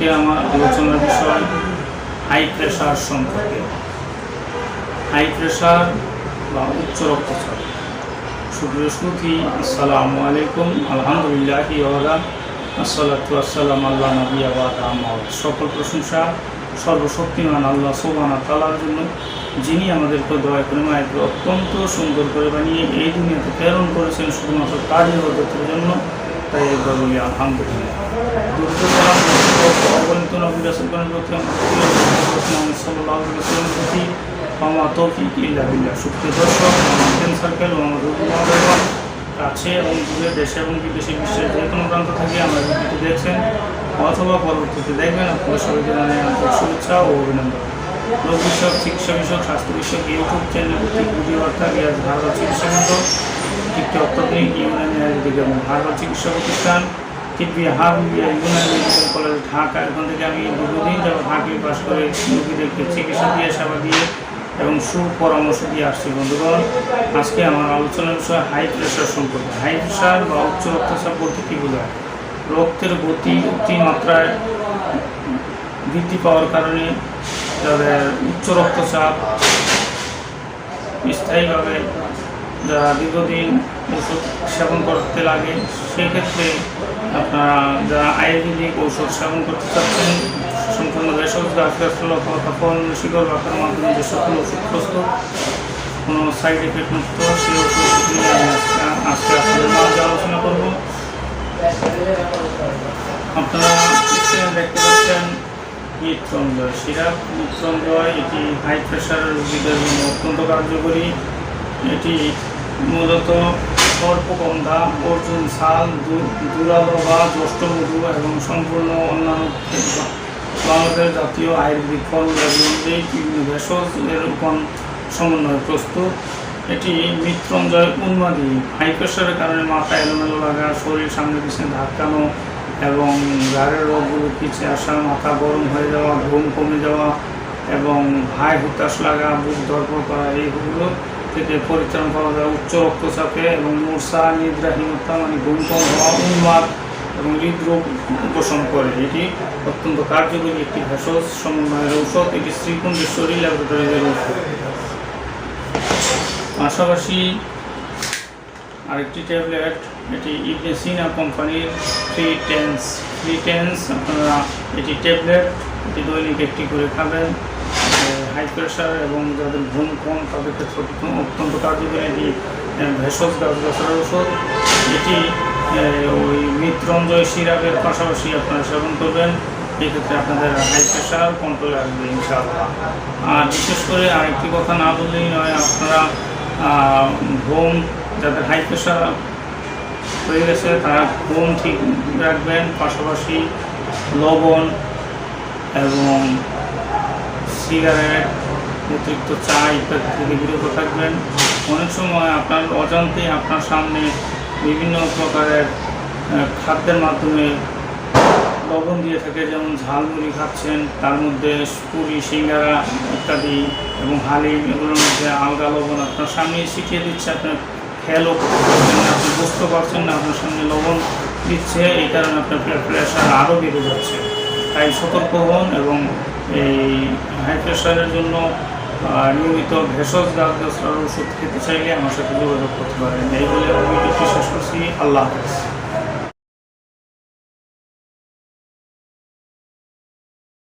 আজকে আমার আলোচনার বিষয় হাই প্রেশার সম্পর্কে। হাই প্রেশার বা উচ্চ রক্তচাপ। সুপ্রিয় শ্রুতি, আসসালামু আলাইকুম। আলহামদুলিল্লাহ আসসালাতু আসসালাম আল্লাহ নবী আবাদ সকল প্রশংসা সর্বশক্তিমান আল্লাহ সোবানা তালার জন্য, যিনি আমাদেরকে দয়া করে মায়ের অত্যন্ত সুন্দর করে বানিয়ে এই দুনিয়াতে প্রেরণ করেছেন শুধুমাত্র তারই মদতের জন্য। তাই একবার বলি, আলহামদুলিল্লাহ। অগণিত নবী রাসুলগণের প্রতি আমার সাল্লাহ আমার সার্কেল ও আমার রুবু কাছে এবং দূরে দেশে এবং বিদেশে বিশ্বের যে কোনো প্রান্ত থেকে আমরা ভিডিওটি দেখছেন অথবা পরবর্তীতে দেখবেন আপনাদের সবাইকে জানাই শুভেচ্ছা ও অভিনন্দন রোগ বিষয়ক চিকিৎসা বিষয়ক স্বাস্থ্য বিষয়ক ইউটিউব চ্যানেল ভিত্তিক ভিডিও রিয়াজ ভারত চিকিৎসা কেন্দ্র একটি অত্যাধুনিক ইউনানি আয়ুর্বেদিক ভারত চিকিৎসা প্রতিষ্ঠান টিপি হাবিয়া ইউনানি মেডিকেল কলেজ ঢাকা, এখান থেকে আমি দীর্ঘদিন যাবত হাঁটি পাস করে রোগীদেরকে চিকিৎসা দিয়ে, সেবা দিয়ে এবং সুপরামর্শ দিয়ে আসছি। বন্ধুগণ, আজকে আমার আলোচনার বিষয় হাই প্রেশার সম্পর্কে। হাই প্রেশার বা উচ্চ রক্তচাপ বলতে কী বোঝায়? রক্তের গতি অতিমাত্রায় বৃদ্ধি পাওয়ার কারণে যাদের উচ্চ রক্তচাপ, স্থায়ীভাবে যারা দীর্ঘদিন ওষুধ সেবন করতে লাগে, সেক্ষেত্রে আপনারা যারা আয়ুর্বেদিক ঔষধ সেবন করতে চাচ্ছেন, সম্পূর্ণ ভেষজ গাছ গাছপালা অথবা ফল শিকড় বাঁকার মাধ্যমে যে সকল ওষুধ প্রস্তুত, কোনো সাইড এফেক্ট মুক্ত, সেই ওষুধ নিয়ে আজকে আপনাদের আলোচনা করব। আপনারা দেখতে পাচ্ছেন মৃত্যুঞ্জয় সিরাপ মৃত্যুঞ্জয় এটি হাই প্রেশার রোগীদের জন্য অত্যন্ত কার্যকরী। এটি মূলত সর্পগন্ধা, অর্জুন, শাল দুরালবা জ্যৈষ্ঠমধু এবং সম্পূর্ণ অন্যান্য বাংলাদেশ জাতীয় আয়ুর্বেদিক ফল বিভিন্ন ভেষজ এর উপর সমন্বয় প্রস্তুত। এটি মৃত্যুঞ্জয় উন্মাদি। হাই প্রেশারের কারণে মাথা এলোমেলো লাগা, শরীর সামনে পিছনে ধাক্কানো এবং ঘাড়ের রোগগুলো পিছিয়ে আসা মাথা গরম হয়ে যাওয়া, ঘুম কমে যাওয়া এবং হাই হুতাশ লাগা, বুক ধরপড় করা, এইগুলো থেকে পরিত্রাণ পাওয়া যায়। উচ্চ রক্তচাপে এবং মূর্ছা নিদ্রাহীনতা মানে ঘুম কম হওয়া উন্মাদ এবং হৃদরোগ উপশম করে। এটি অত্যন্ত কার্যকরী একটি ভেষজ সমন্বয়ের ঔষধ। এটি শ্রীকুণ্ডেশ্বরী ল্যাবরেটরিজের ঔষধ। পাশাপাশি আরেকটি ট্যাবলেট, এটি ইবনে সিনা কোম্পানির থ্রি টেন্স থ্রি টেন্স আপনারা এটি ট্যাবলেট, এটি দৈনিক একটি করে খাবেন। হাই প্রেশার এবং যাদের ঘুম কম তাদের ক্ষেত্রে অত্যন্ত- কার্যকরী এটি ভেষজ গাছ, গাছের ওষুধ এটি ওই মৃত্যুঞ্জয় সিরাপের পাশাপাশি আপনারা সেবন করবেন। এক্ষেত্রে আপনাদের হাই প্রেশার কন্ট্রোলে আসবে ইনশাআল্লাহ। আর বিশেষ করে আরেকটি কথা না বললেই নয়, আপনারা ঘুম, যাদের হাই প্রেশার হয়ে গেছে, তারা ঘুম ঠিক রাখবেন। পাশাপাশি লবণ এবং সিগারেট অতিরিক্ত চা ইত্যাদি থেকে বিরত থাকবেন। অনেক সময় আপনার অজান্তে আপনার সামনে বিভিন্ন প্রকারের খাদ্যের মাধ্যমে লবণ দিয়ে থাকে, যেমন ঝালমুড়ি খাচ্ছেন, তার মধ্যে পুরি, সিঙ্গারা ইত্যাদি এবং হালিম, এগুলোর মধ্যে আলগা লবণ আপনার সামনে শিখিয়ে দিচ্ছে, আপনার খেয়ালও আপনি বুঝতে পারছেন না আপনার সামনে লবণ দিচ্ছে, এই কারণে আপনার প্রেশার আরও বেড়ে যাচ্ছে। তাই সতর্ক হন এবং এই হাই প্রেশারের জন্য নিয়মিত ভেষজ গাছ ওষুধ খেতে চাইলে আমার সাথে যোগাযোগ করতে পারেন। এই বলে আমি শেষ করছি। আল্লাহ হাফেজ।